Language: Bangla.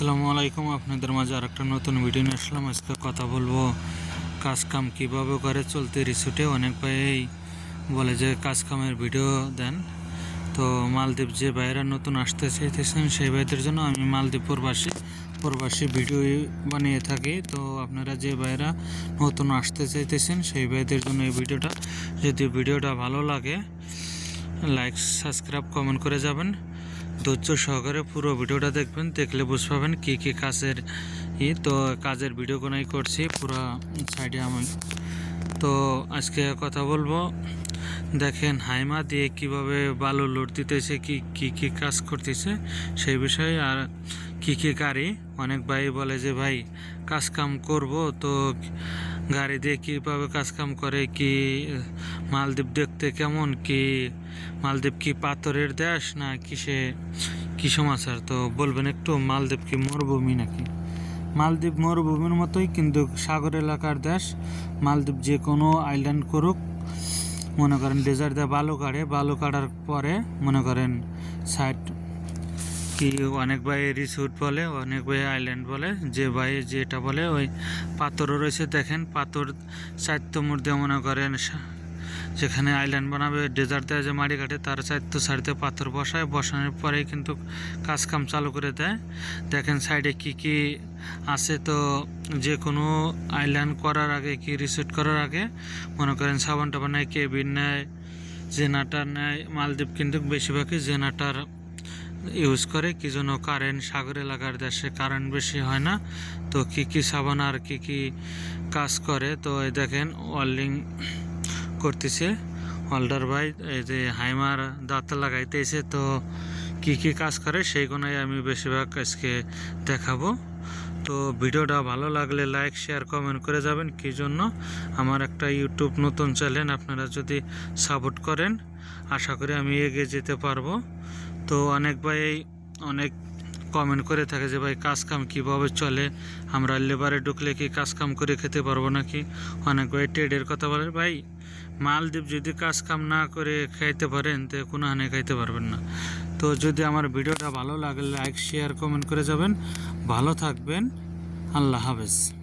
আসসালামু আলাইকুম। আপনাদের মাঝে আর একটা নতুন ভিডিও নিয়ে আসলাম। আজকে কথা বলব কাজ কাম কীভাবে করে চলতে রিসোর্টে? অনেক ভাই বলে যে কাজ কামের ভিডিও দেন। তো মালদ্বীপ যে ভাইয়েরা নতুন আসতে চাইতেছেন, সেই ভাইদের জন্য আমি মালদ্বীপ প্রবাসী প্রবাসী ভিডিও বানিয়ে থাকি। তো আপনারা যে ভাইয়েরা নতুন আসতে চাইতেছেন, সেই ভাইদের জন্য এই ভিডিওটা যদি ভিডিওটা ভালো লাগে লাইক সাবস্ক্রাইব কমেন্ট করে যাবেন। ধৈর্য সহকারে পুরো ভিডিওটা দেখবেন, দেখলে বুঝ পাবেন কী কী কাজের ই। তো কাজের ভিডিও কোনাই করছি পুরো সাইডে আমি। তো আজকে কথা বলব, দেখেন হাইমা দিয়ে কীভাবে বালু লোড দিতেছে, কি কি কি কাজ করতেছে সেই বিষয়ে, আর কি কি গাড়ি। অনেক ভাই বলে যে, ভাই কাজ কাম করব, তো গাড়ি দিয়ে কীভাবে কাজ কাম করে কি, মালদ্বীপ দেখতে কেমন কি, মালদ্বীপ কি পাথরের দেশ না কিসে, কি সমাচার? তো বলবেন একটু, মালদ্বীপ কি মরুভূমি নাকি? মালদ্বীপ মরুভূমির মতোই কিন্তু সাগর এলাকার দেশ। মালদ্বীপ যে কোনো আইল্যান্ড করুক, মনে করেন ডেজার্ট দিয়ে বালু কাটে বালু কাটার পরে মনে করেন সাইড কি অনেক ভাই রিসোর্ট বলে, অনেক ভাই আইল্যান্ড বলে, যে ভাই যেটা বলে ওই পাথরও রয়েছে দেখেন, পাথর চারটো মধ্যে মনে করেন যেখানে আইল্যান্ড বানাবে ডেজার্ট দেয় যে মাটি কাটে তার চারটো সাইডে পাথর বসায়, বসানোর পরেই কিন্তু কাজ কাম চালু করে দেয়। দেখেন সাইডে কি কি আছে, তো যে কোনো আইল্যান্ড করার আগে কি রিসোর্ট করার আগে, মনে করেন সাবান টাবান নেয়, কেবিন নেয়, জেনাটার নেয়, মালদ্বীপ কিন্তু বেশিরভাগই জেনারেটার ইউজ করে, কি জন্য কারেন্ট সাগর এলাকার দেশে কারেন্ট বেশি হয় না। তো কি কি সাবান আর কি কি কাজ করে, তো এই দেখেন ওয়ার্লিং করতেছে। হলদার ভাই, এই যে হাইমার দাঁত লাগাইতেছে, তো কি কি কাজ করে সেইগুলোই আমি বেশিরভাগ আজকে দেখাবো। তো ভিডিওটা ভালো লাগলে লাইক, শেয়ার, কমেন্ট করে যাবেন। কি জন্য? আমার একটা ইউটিউব নতুন চ্যানেল, আপনারা যদি সাপোর্ট করেন, আশা করি আমি এগিয়ে যেতে পারব। তো অনেক ভাই অনেক কমেন্ট করে থাকে যে, ভাই কাজ কাম কীভাবে চলে? আমরা লেবারে ঢুকলে কি কাজ কাম করে খেতে পারব নাকি? অনেক ভাই ট্রেডের কথা বলে, ভাই, মালদ্বীপ যদি কাজ কাম না করে খাইতে পারেন, তো কোনো হানে খাইতে পারবেন না? তো যদি আমার ভিডিওটা ভালো লাগলে লাইক শেয়ার কমেন্ট করে যাবেন। ভালো থাকবেন। আল্লাহ হাফেজ।